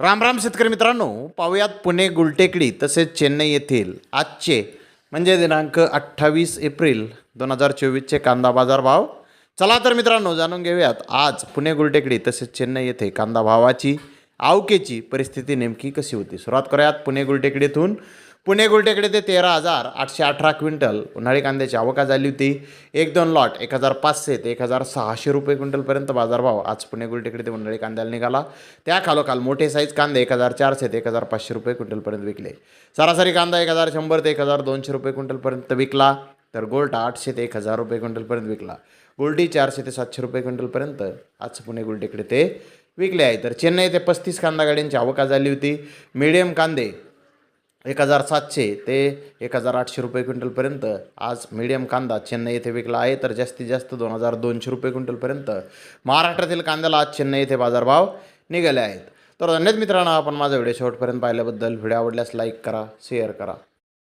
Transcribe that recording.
रामराम शेतकरी मित्रांनो पाहुयात पुणे गुलटेकडी तसेच चेन्नई येथील आजचे म्हणजे दिनांक अठ्ठावीस एप्रिल दोन हजार चोवीसचे कांदा बाजार भाव. चला तर मित्रांनो जाणून घेऊयात आज पुणे गुलटेकडी तसेच चेन्नई येथे कांदा भावाची आवकेची परिस्थिती नेमकी कशी होती. सुरुवात करूयात पुणे गुलटेकडीतून. पुणे गुलटेकडे ते तेरा हजार आठशे अठरा क्विंटल. उन्हाळी कांद्याची आवका झाली होती. एक दोन लॉट एक हजार पाचशे ते एक हजार सहाशे रुपये क्विंटलपर्यंत बाजारभाव आज पुणे गुलटेकडे ते उन्हाळी कांद्याला निघाला. त्या खालोखाल मोठे साईज कांदे एक हजार चारशे ते एक हजार पाचशे रुपये क्विंटलपर्यंत विकले. सरासरी कांदा एक हजार शंभर ते एक हजार दोनशे रुपये क्विंटलपर्यंत विकला. तर गोल्टा आठशे ते एक हजार रुपये क्विंटलपर्यंत विकला. गोल्टी चारशे ते सातशे रुपये क्विंटलपर्यंत आज पुणे गुलटेकडे ते विकले आहे. तर चेन्नई ते पस्तीस कांदा गाड्यांची आवका झाली होती. मिडियम कांदे एक हजार सातशे ते एक हजार आठशे रुपये क्विंटलपर्यंत. आज मीडियम कांदा चेन्नई येथे विकला आहे तर जास्तीत जास्त दोन हजार दोनशे रुपये क्विंटलपर्यंत. महाराष्ट्रातील कांद्याला आज चेन्नई येथे बाजारभाव निघाले आहेत. तर धन्यवाद मित्रांनो आपण माझा व्हिडिओ शेवटपर्यंत पाहिल्याबद्दल. व्हिडिओ आवडल्यास लाईक करा शेअर करा.